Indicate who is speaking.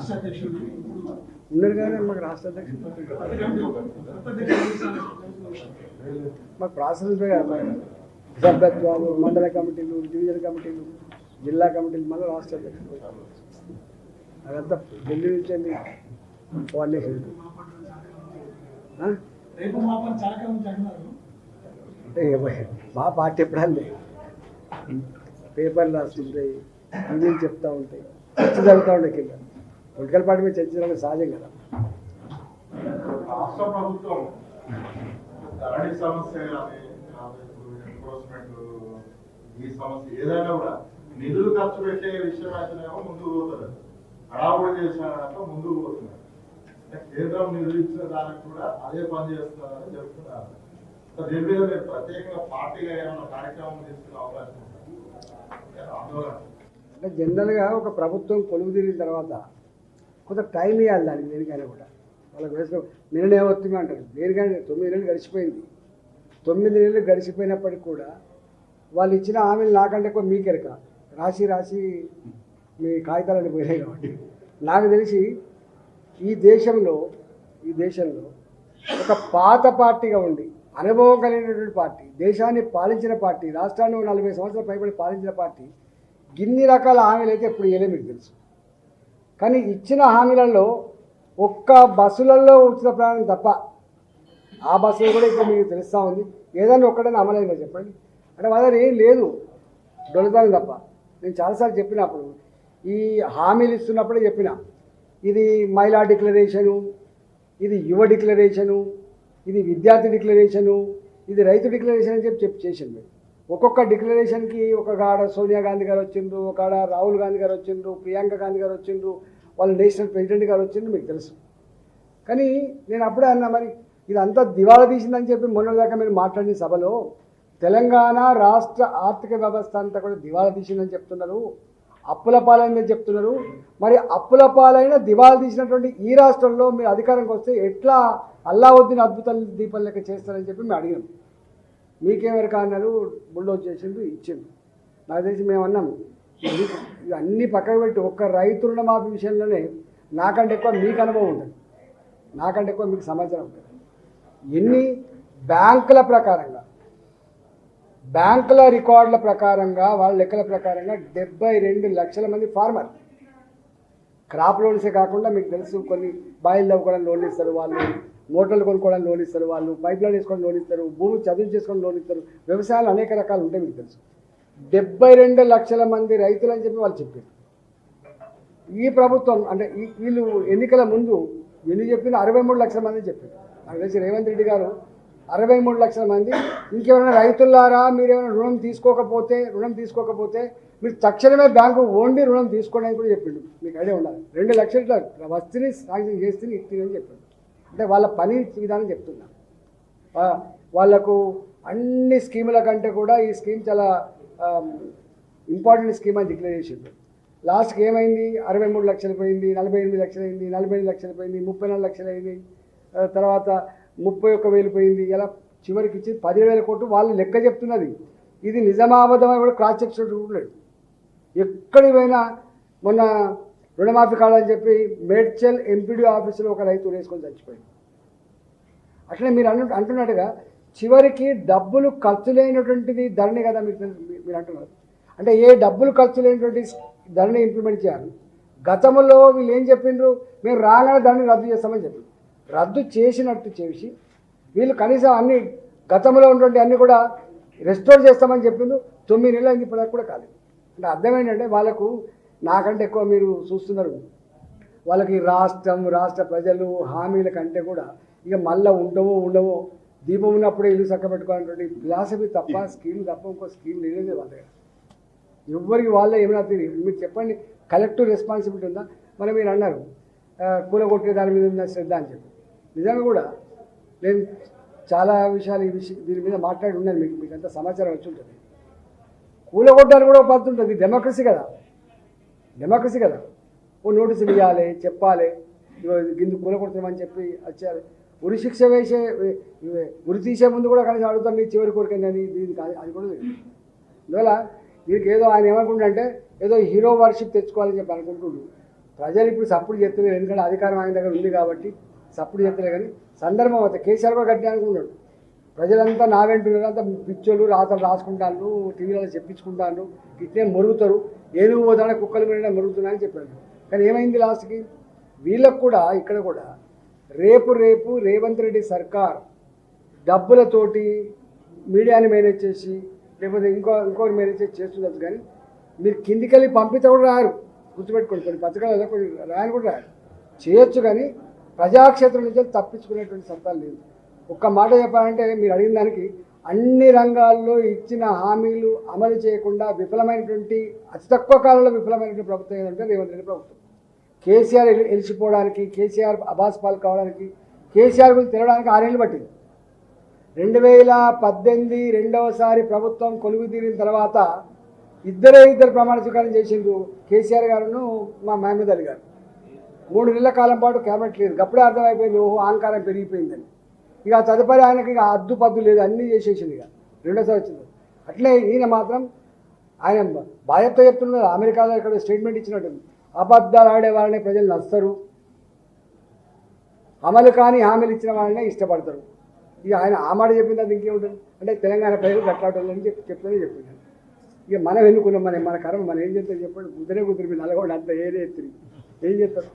Speaker 1: రాష్ట్ర అధ్యక్షుడు
Speaker 2: ఉన్నారు కానీ మాకు రాష్ట్ర అధ్యక్షుడు
Speaker 1: అధ్యక్షుడు
Speaker 2: మాకు ప్రాసెస్. సభ్యత్వాలు మండల కమిటీలు డివిజన్ కమిటీలు జిల్లా కమిటీలు మళ్ళీ రాష్ట్ర అధ్యక్షుడు అదంతా ఢిల్లీ నుంచి వెళ్ళి కోఆర్డినేషన్. అంటే మా పార్టీ ఎప్పుడండి పేపర్లు రాస్తుంటాయి ఇవి చెప్తా ఉంటాయి జరుగుతూ ఉంటాయి కింద. పొలిటికల్ పార్టీ మీద చర్చ జరగడం సహజం కదా.
Speaker 3: రాష్ట్ర ప్రభుత్వం ధరణి సమస్య ఈ సమస్య ఏదైనా కూడా నిధులు ఖర్చు పెట్టే విషయం అయితేనేమో ముందుకు పోతారు. హడావుడి చేసినాక ముందుకు పోతున్నారు. కేంద్రం నిధులు ఇచ్చిన దానికి కూడా అదే పని చేస్తున్నారని చెప్తున్నారు. సో దీని మీద మీరు ప్రత్యేకంగా పార్టీగా ఏమైనా కార్యక్రమం తీసుకునే అవకాశం ఉందా? ఆందోళన.
Speaker 2: అంటే జనరల్గా ఒక ప్రభుత్వం కొలువు తీరిన తర్వాత కొంత టైం ఇవ్వాలి దానికి దేనికైనా కూడా. వాళ్ళకి వయసులో నిర్ణయం ఏమవుతుంది అంటారు. దేనికైనా తొమ్మిది నెలలు గడిచిపోయింది. తొమ్మిది నెలలు గడిచిపోయినప్పటికి కూడా వాళ్ళు ఇచ్చిన హామీలు నాకంటే ఎక్కువ మీకెరక రాసి రాసి మీ కాగితాలను పోయినాయి కాబట్టి. నాకు తెలిసి ఈ దేశంలో ఈ దేశంలో ఒక పాత పార్టీగా ఉండి అనుభవం కలిగినటువంటి పార్టీ దేశాన్ని పాలించిన పార్టీ రాష్ట్రాన్ని నలభై సంవత్సరాల పైబడి పాలించిన పార్టీ ఇన్ని రకాల హామీలు అయితే ఇప్పుడు ఇవ్వలే మీకు తెలుసు. కానీ ఇచ్చిన హామీలలో ఒక్క బస్సులలో ఉచిత ప్రయాణం తప్ప ఆ బస్సులు కూడా ఇప్పుడు మీకు తెలుస్తూ ఉంది. ఏదైనా ఒక్కడైనా అమలైందా చెప్పండి? అంటే వాళ్ళని ఏం లేదు. దొరకదాని తప్ప. నేను చాలాసార్లు చెప్పినప్పుడు ఈ హామీలు ఇస్తున్నప్పుడే చెప్పిన ఇది మహిళా డిక్లరేషను ఇది యువ డిక్లరేషను ఇది విద్యార్థి డిక్లరేషను ఇది రైతు డిక్లరేషన్ అని చెప్పి చెప్పి చేశాను మీరు. ఒక్కొక్క డిక్లరేషన్కి ఒక కాడ సోనియా గాంధీ గారు వచ్చిండ్రు ఒక కాడ రాహుల్ గాంధీ గారు వచ్చిండ్రు ప్రియాంక గాంధీ గారు వచ్చిండ్రు వాళ్ళ నేషనల్ ప్రెసిడెంట్ గారు వచ్చిండ్రు మీకు తెలుసు. కానీ నేను అప్పుడే అన్నా మరి ఇదంతా దివాళా తీసిందని చెప్పి మొన్నటిదాకా మీరు మాట్లాడిన సభలో తెలంగాణ రాష్ట్ర ఆర్థిక వ్యవస్థ అంతా కూడా దివాళా తీసిందని చెప్తున్నారు. అప్పుల పాలైందని చెప్తున్నారు. మరి అప్పుల పాలైన దివాళా తీసినటువంటి ఈ రాష్ట్రంలో మీరు అధికారంకి వస్తే ఎట్లా అల్లావుద్దీన్ అద్భుతాలు దీపం లెక్క చేస్తారని చెప్పి మేము అడిగాం మీకేమెరక అన్నారు బుల్డోజ్ చేసిండ్రు ఇచ్చిండ్రు? నాకు తెలిసి మేము అన్నాము ఇది అన్ని పక్కకు పెట్టి ఒక్క రైతు రుణమాఫీ విషయంలోనే నాకంటే ఎక్కువ మీకు అనుభవం ఉంటుంది. నాకంటే ఎక్కువ మీకు సమాచారం ఉంటుంది. ఎన్ని బ్యాంకుల ప్రకారంగా బ్యాంకుల రికార్డుల ప్రకారంగా వాళ్ళ లెక్కల ప్రకారంగా డెబ్బై రెండు లక్షల మంది ఫార్మర్. క్రాప్ లోన్సే కాకుండా మీకు తెలుసు కొన్ని బాయిల్ తవ్వుకోవడానికి లోన్లు ఇస్తారు వాళ్ళు. మోటార్లు కొనుక్కోవడానికి లోన్ ఇస్తారు వాళ్ళు పైప్ లైన్ వేసుకోవడానికి లోన్ ఇస్తారు భూమి చదువు చేసుకొని లోన్ ఇస్తారు. వ్యవసాయాలు అనేక రకాలు ఉంటాయి మీకు తెలుసు. డెబ్బై రెండు లక్షల మంది రైతులు అని చెప్పి వాళ్ళు చెప్పారు. ఈ ప్రభుత్వం అంటే వీళ్ళు ఎన్నికల ముందు వీళ్ళు చెప్పిన అరవై మూడు లక్షల మంది చెప్పారు. నాకు తెలిసి రేవంత్ రెడ్డి గారు అరవై మూడు లక్షల మంది. ఇంకేమైనా రైతులారా మీరు ఏమైనా రుణం తీసుకోకపోతే రుణం తీసుకోకపోతే మీరు తక్షణమే బ్యాంకు ఓన్లీ రుణం తీసుకోండి అని కూడా చెప్పిండు. మీకు ఐడియా ఉండాలి. రెండు లక్షల వస్తుని సాంక్షన్ చేస్తే ఇస్తుంది అని చెప్పాడు అంటే వాళ్ళ పని విధానం చెప్తున్నా. వాళ్ళకు అన్ని స్కీముల కంటే కూడా ఈ స్కీమ్ చాలా ఇంపార్టెంట్ స్కీమ్ అని డిక్లేర్ చేసిండు లాస్ట్కి ఏమైంది? అరవై మూడు లక్షలు పోయింది నలభై ఎనిమిది లక్షలు అయింది నలభై ఎనిమిది లక్షలు పోయింది ముప్పై నాలుగు లక్షలు అయింది. తర్వాత ముప్పై ఒక్క వేలు పోయింది. ఇలా చివరికి ఇచ్చి పదిహేడు వేల కోట్లు వాళ్ళు లెక్క చెప్తున్నది. ఇది నిజమాబద్ధమని కూడా క్రాస్ చెక్ చూడలేదు ఎక్కడికి పోయినా మొన్న రుణమాఫీ కావాలని చెప్పి మేడ్చల్ ఎంపీడీ ఆఫీసులో ఒక రైతు వేసుకొని చచ్చిపోయింది అట్లనే మీరు అన్న అంటున్నట్టుగా చివరికి డబ్బులు ఖర్చు లేనటువంటిది ధరణి కదా మీరు మీరు అంటున్నారు. అంటే ఏ డబ్బులు ఖర్చు లేనటువంటి ధరణి ఇంప్లిమెంట్ చేయాలి? గతంలో వీళ్ళు ఏం చెప్పిండ్రు? మేము రాగానే దాన్ని రద్దు చేస్తామని చెప్పి. రద్దు చేసినట్టు చేసి వీళ్ళు కనీసం అన్ని గతంలో ఉన్నటువంటి అన్ని కూడా రెస్టోర్ చేస్తామని చెప్పిండ్రు. తొమ్మిది నెలలు అయింది ఇప్పటిదాకా కూడా కాలేదు. అంటే అర్థం ఏంటంటే వాళ్ళకు నాకంటే ఎక్కువ మీరు చూస్తున్నారు. వాళ్ళకి రాష్ట్రం రాష్ట్ర ప్రజలు హామీల కంటే కూడా ఇక మళ్ళీ ఉండవో ఉండవో దీపం ఉన్నప్పుడే ఇల్లు చక్కబెట్టుకోవాలన్నటువంటి ఫిలాసఫీ తప్ప స్కీమ్ తప్ప ఇంకో స్కీమ్ లేదే వాళ్ళ దగ్గర. ఎవరికి వాళ్ళే ఏమైనా తెలియదు మీరు చెప్పండి. కలెక్టివ్ రెస్పాన్సిబిలిటీ ఉందా? మరి మీరు అన్నారు. ఆ, కూలగొట్టే దాని మీద ఉన్న శ్రద్ధ అని చెప్పి. నిజంగా కూడా నేను చాలా విషయాలు ఈ విషయం దీని మీద మాట్లాడి ఉన్నాను. మీకు మీకు అంత సమాచారం వచ్చి ఉంటుంది. కూలగొట్టడానికి కూడా ఒక పద్ధతి ఉంటుంది. డెమోక్రసీ కదా. డెమోక్రసీ కదా. ఓ నోటీసులు ఇవ్వాలి చెప్పాలి. ఇగో గిందు కూలగొడతామని చెప్పి వచ్చారు. ఉరి శిక్ష వేసే ఉరి తీసే ముందు కూడా కలిసి అడుగుతాను నీ చివరి కోరికని దీనికి అది అది కూడా అందువల్ల దీనికి ఏదో ఆయన ఏమనుకుంటుంటే ఏదో హీరో వర్షిప్ తెచ్చుకోవాలని చెప్పి అనుకుంటుండు ప్రజలు ఇప్పుడు సప్పుడు చేస్తున్నారు ఎందుకంటే అధికారం ఆయన దగ్గర ఉంది కాబట్టి సప్పుడు చేస్తున్నారు కానీ సందర్భం అవుతుంది కేసీఆర్ కూడా గట్టి అనుకున్నాడు. ప్రజలంతా నా వెంటున్నారు అంతా పిచ్చోళ్ళు రాతలు రాసుకుంటాను టీవీలలో చెప్పించుకుంటాను ఇట్లే మురుగుతారు. ఏనుగు దాని కుక్కలు మీద మరుగుతున్నాయని చెప్పాడు. కానీ ఏమైంది లాస్ట్కి? వీళ్ళకు కూడా ఇక్కడ కూడా రేపు రేపు రేవంత్ రెడ్డి సర్కార్ డబ్బులతోటి మీడియాని మేనేజ్ చేసి లేకపోతే ఇంకో ఇంకోటి మేనేజ్ చేసి కానీ మీరు కిందికెళ్ళి పంపితే కూడా రారు. గుర్తుపెట్టుకోండి కొన్ని పథకాలలో కొన్ని రాయని కూడా రారు చేయొచ్చు కానీ ప్రజాక్షేత్రం నుంచి తప్పించుకునేటువంటి సత్తాలు లేదు. ఒక్క మాట చెప్పాలంటే మీరు అడిగిన దానికి అన్ని రంగాల్లో ఇచ్చిన హామీలు అమలు చేయకుండా విఫలమైనటువంటి అతి తక్కువ కాలంలో విఫలమైనటువంటి ప్రభుత్వం ఏంటంటే రేవంత్ రెడ్డి ప్రభుత్వం. కేసీఆర్ ఎలిసిపోవడానికి కేసీఆర్ అబాస్ పాల్ కావడానికి కేసీఆర్ గురించి తెలవడానికి ఆరేళ్ళు పట్టింది. రెండు వేల పద్దెనిమిది రెండవసారి ప్రభుత్వం కొలువు తీరిన తర్వాత ఇద్దరే ఇద్దరు ప్రమాణ స్వీకారం చేసిండ్రు కేసీఆర్ గారును మా మహమూద్ అలీ గారు. మూడు నెలల కాలం పాటు క్యాబినెట్ లేదు. అప్పుడే అర్థమైపోయింది ఓహో ఆంకారం పెరిగిపోయిందని. ఇక తదుపరి ఆయనకి ఇక అద్దు పద్దు లేదు అన్నీ చేసేసింది ఇక. రెండోసారి వచ్చింది. అట్లే ఈయన మాత్రం ఆయన బాధ్యత చెప్తున్నారు అమెరికాలో ఇక్కడ స్టేట్మెంట్ ఇచ్చినట్టుంది. అబద్ధాలు ఆడే వాళ్ళని ప్రజలు నస్తారు అమలు కాని హామీలు ఇచ్చిన వాళ్ళనే ఇష్టపడతారు. ఇక ఆయన ఆ మాట చెప్పిన తర్వాత ఇంకేముంటుంది? అంటే తెలంగాణ ప్రజలు గట్లాడాలని చెప్పి చెప్తూనే చెప్పింది ఇక మనం ఎన్నుకున్నాం మన మన కర్మ మనం ఏం చేస్తాం చెప్పండి? కుదిరే కుదిరి నల్గొండ అంత ఏదే ఎత్తుని ఏం చేస్తారు?